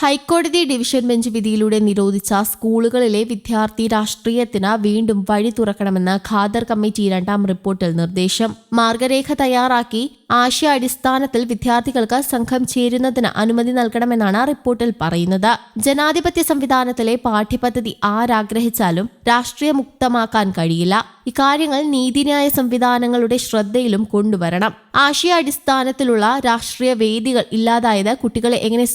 ഹൈക്കോടതി division bench വിധിയിലൂടെ നിരോധിച്ച സ്കൂളുകളിലെ വിദ്യാർത്ഥി രാഷ്ട്രീയത്തിന് വീണ്ടും വഴി തുറക്കണമെന്ന് ഖാദർ കമ്മിറ്റി രണ്ടാം റിപ്പോർട്ടിൽ നിർദ്ദേശം. മാർഗരേഖ തയ്യാറാക്കി ആശയ അടിസ്ഥാനത്തിൽ വിദ്യാർത്ഥികൾക്ക് സംഘം ചേരുന്നതിന് അനുമതി നൽകണമെന്നാണ് റിപ്പോർട്ടിൽ പറയുന്നത്. ജനാധിപത്യ സംവിധാനത്തിലെ പാഠ്യപദ്ധതി ആരാഗ്രഹിച്ചാലും രാഷ്ട്രീയ മുക്തമാക്കാൻ കഴിയില്ല. ഇക്കാര്യങ്ങൾ നീതിന്യായ സംവിധാനങ്ങളുടെ ശ്രദ്ധയിലും കൊണ്ടുവരണം. ആശയാടിസ്ഥാനത്തിലുള്ള രാഷ്ട്രീയ വേദികൾ ഇല്ലാതായത് കുട്ടികളെ എങ്ങനെ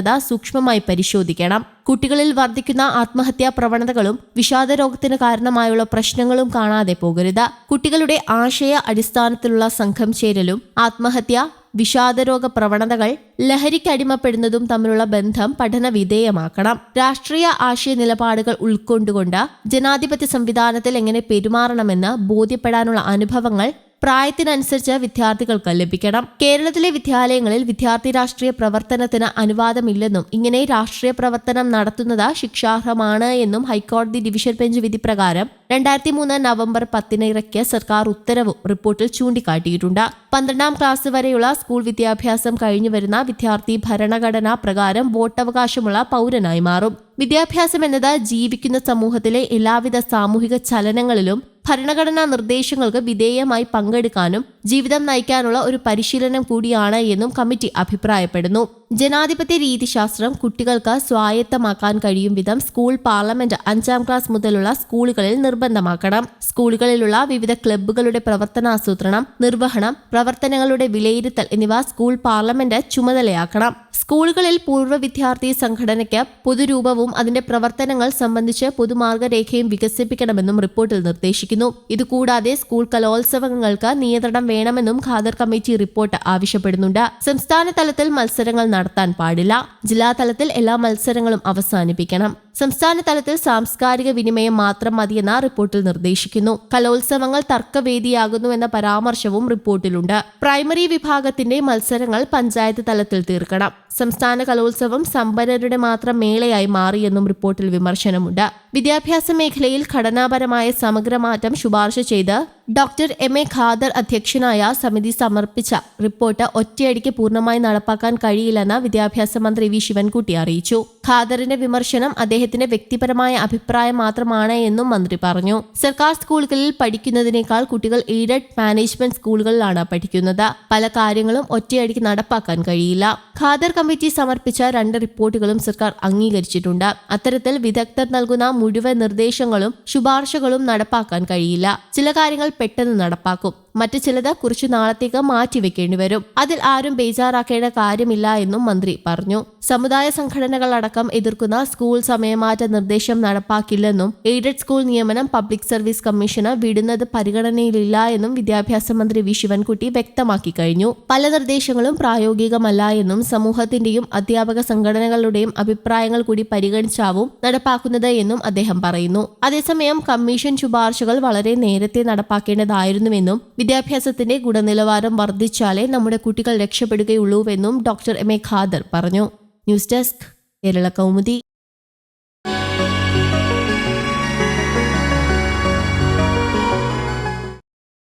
സ്വാധീനിക്കുന്നുവെന്നത് സൂക്ഷ്മമായി പരിശോധിക്കണം. കുട്ടികളിൽ വർദ്ധിക്കുന്ന ആത്മഹത്യാ പ്രവണതകളും വിഷാദ രോഗത്തിന് കാരണമായുള്ള പ്രശ്നങ്ങളും കാണാതെ പോകരുത്. കുട്ടികളുടെ ആശയ അടിസ്ഥാനത്തിലുള്ള സംഘം ചേരലും ആത്മഹത്യ വിഷാദരോഗ പ്രവണതകൾ ലഹരിക്കടിമപ്പെടുന്നതും തമ്മിലുള്ള ബന്ധം പഠന വിധേയമാക്കണം. രാഷ്ട്രീയ ആശയ നിലപാടുകൾ ഉൾക്കൊണ്ടുകൊണ്ട് ജനാധിപത്യ സംവിധാനത്തിൽ എങ്ങനെ പെരുമാറണമെന്ന് ബോധ്യപ്പെടാനുള്ള അനുഭവങ്ങൾ പ്രായത്തിനനുസരിച്ച് വിദ്യാർത്ഥികൾക്ക് ലഭിക്കണം. കേരളത്തിലെ വിദ്യാലയങ്ങളിൽ വിദ്യാർത്ഥി രാഷ്ട്രീയ പ്രവർത്തനത്തിന് അനുവാദമില്ലെന്നും ഇങ്ങനെ രാഷ്ട്രീയ പ്രവർത്തനം നടത്തുന്നത് ശിക്ഷാർഹമാണ് എന്നും ഹൈക്കോടതി ഡിവിഷൻ ബെഞ്ച് വിധി പ്രകാരം രണ്ടായിരത്തി മൂന്ന് നവംബർ പത്തിന് ഇറക്കിയ സർക്കാർ ഉത്തരവും റിപ്പോർട്ടിൽ ചൂണ്ടിക്കാട്ടിയിട്ടുണ്ട്. പന്ത്രണ്ടാം ക്ലാസ് വരെയുള്ള സ്കൂൾ വിദ്യാഭ്യാസം കഴിഞ്ഞു വരുന്ന വിദ്യാർത്ഥി ഭരണഘടന പ്രകാരം വോട്ടവകാശമുള്ള പൗരനായി മാറും. വിദ്യാഭ്യാസം എന്നത് ജീവിക്കുന്ന സമൂഹത്തിലെ എല്ലാവിധ സാമൂഹിക ചലനങ്ങളിലും ഭരണഘടനാ നിർദ്ദേശങ്ങൾക്ക് വിധേയമായി പങ്കെടുക്കാനും ജീവിതം നയിക്കാനുള്ള ഒരു പരിശീലനം കൂടിയാണ് എന്നും കമ്മിറ്റി അഭിപ്രായപ്പെടുന്നു. ജനാധിപത്യ രീതിശാസ്ത്രം കുട്ടികൾക്ക് സ്വായത്തമാക്കാൻ കഴിയും വിധം സ്കൂൾ പാർലമെന്റ് അഞ്ചാം ക്ലാസ് മുതലുള്ള സ്കൂളുകളിൽ നിർബന്ധമാക്കണം. സ്കൂളുകളിലുള്ള വിവിധ ക്ലബ്ബുകളുടെ പ്രവർത്തനാസൂത്രണം നിർവഹണം പ്രവർത്തനങ്ങളുടെ വിലയിരുത്തൽ എന്നിവ സ്കൂൾ പാർലമെന്റ് ചുമതലയാക്കണം. സ്കൂളുകളിൽ പൂർവ വിദ്യാർത്ഥി സംഘടനയ്ക്ക് പൊതുരൂപവും അതിന്റെ പ്രവർത്തനങ്ങൾ സംബന്ധിച്ച് പൊതുമാർഗരേഖയും വികസിപ്പിക്കണമെന്നും റിപ്പോർട്ടിൽ നിർദ്ദേശിക്കുന്നു. ഇതുകൂടാതെ സ്കൂൾ കലോത്സവങ്ങൾക്ക് നിയന്ത്രണം വേണമെന്നും ഖാദർ കമ്മിറ്റി റിപ്പോർട്ട് ആവശ്യപ്പെടുന്നുണ്ട്. സംസ്ഥാന തലത്തിൽ മത്സരങ്ങൾ നടത്താൻ പാടില്ല. ജില്ലാ തലത്തിൽ എല്ലാ മത്സരങ്ങളും അവസാനിപ്പിക്കണം. സംസ്ഥാന തലത്തിൽ സാംസ്കാരിക വിനിമയം മാത്രം മതിയെന്ന റിപ്പോർട്ടിൽ നിർദ്ദേശിക്കുന്നു. കലോത്സവങ്ങൾ തർക്കവേദിയാകുന്നുവെന്ന പരാമർശവും റിപ്പോർട്ടിലുണ്ട്. പ്രൈമറി വിഭാഗത്തിന്റെ മത്സരങ്ങൾ പഞ്ചായത്ത് തലത്തിൽ തീർക്കണം. സംസ്ഥാന കലോത്സവം സമ്പന്നരുടെ മാത്രം മേളയായി മാറിയെന്നും റിപ്പോർട്ടിൽ വിമർശനമുണ്ട്. വിദ്യാഭ്യാസ മേഖലയിൽ ഘടനാപരമായ സമഗ്രമാറ്റം ശുപാർശ ചെയ്ത് ഡോക്ടർ എം എ ഖാദർ അധ്യക്ഷനായ സമിതി സമർപ്പിച്ച റിപ്പോർട്ട് ഒറ്റയടിക്ക് പൂർണമായി നടപ്പാക്കാൻ കഴിയില്ലെന്ന് വിദ്യാഭ്യാസ മന്ത്രി വി ശിവൻകുട്ടി അറിയിച്ചു. ഖാദറിന്റെ വിമർശനം അദ്ദേഹത്തിന്റെ വ്യക്തിപരമായ അഭിപ്രായം മാത്രമാണ് എന്നും മന്ത്രി പറഞ്ഞു. സർക്കാർ സ്കൂളുകളിൽ പഠിക്കുന്നതിനേക്കാൾ കുട്ടികൾ എയ്ഡഡ് മാനേജ്മെന്റ് സ്കൂളുകളിലാണ് പഠിക്കുന്നത്. പല കാര്യങ്ങളും ഒറ്റയടിക്ക് നടപ്പാക്കാൻ കഴിയില്ല. ഖാദർ കമ്മിറ്റി സമർപ്പിച്ച രണ്ട് റിപ്പോർട്ടുകളും സർക്കാർ അംഗീകരിച്ചിട്ടുണ്ട്. അത്തരത്തിൽ വിദഗ്ധർ നൽകുന്ന മുഴുവൻ നിർദ്ദേശങ്ങളും ശുപാർശകളും നടപ്പാക്കാൻ കഴിയില്ല. ചില കാര്യങ്ങൾ പെട്ടെന്ന് നടപ്പാക്കും. മറ്റു ചിലത് കുറച്ചു നാളത്തേക്ക് മാറ്റിവെക്കേണ്ടി വരും. അതിൽ ആരും ബേജാറാക്കേണ്ട കാര്യമില്ല എന്നും മന്ത്രി പറഞ്ഞു. സമുദായ സംഘടനകൾ അടക്കം എതിർക്കുന്ന സ്കൂൾ സമയമാറ്റ നിർദ്ദേശം നടപ്പാക്കില്ലെന്നും എയ്ഡഡ് സ്കൂൾ നിയമനം പബ്ലിക് സർവീസ് കമ്മീഷന് വിടുന്നത് പരിഗണനയിലില്ല എന്നും വിദ്യാഭ്യാസ മന്ത്രി വി. ശിവൻകുട്ടി വ്യക്തമാക്കി കഴിഞ്ഞു. പല നിർദ്ദേശങ്ങളും പ്രായോഗികമല്ല എന്നും സമൂഹത്തിന്റെയും അധ്യാപക സംഘടനകളുടെയും അഭിപ്രായങ്ങൾ കൂടി പരിഗണിച്ചാവും നടപ്പാക്കുന്നത് എന്നും അദ്ദേഹം പറയുന്നു. അതേസമയം കമ്മീഷൻ ശുപാർശകൾ വളരെ നേരത്തെ നടപ്പാക്കേണ്ടതായിരുന്നുവെന്നും വിദ്യാഭ്യാസത്തിന്റെ ഗുണനിലവാരം വർദ്ധിച്ചാലേ നമ്മുടെ കുട്ടികൾ രക്ഷപ്പെടുകയുള്ളൂവെന്നും ഡോക്ടർ എം എ ഖാദർ പറഞ്ഞു. News desk Kerala Kaumudi.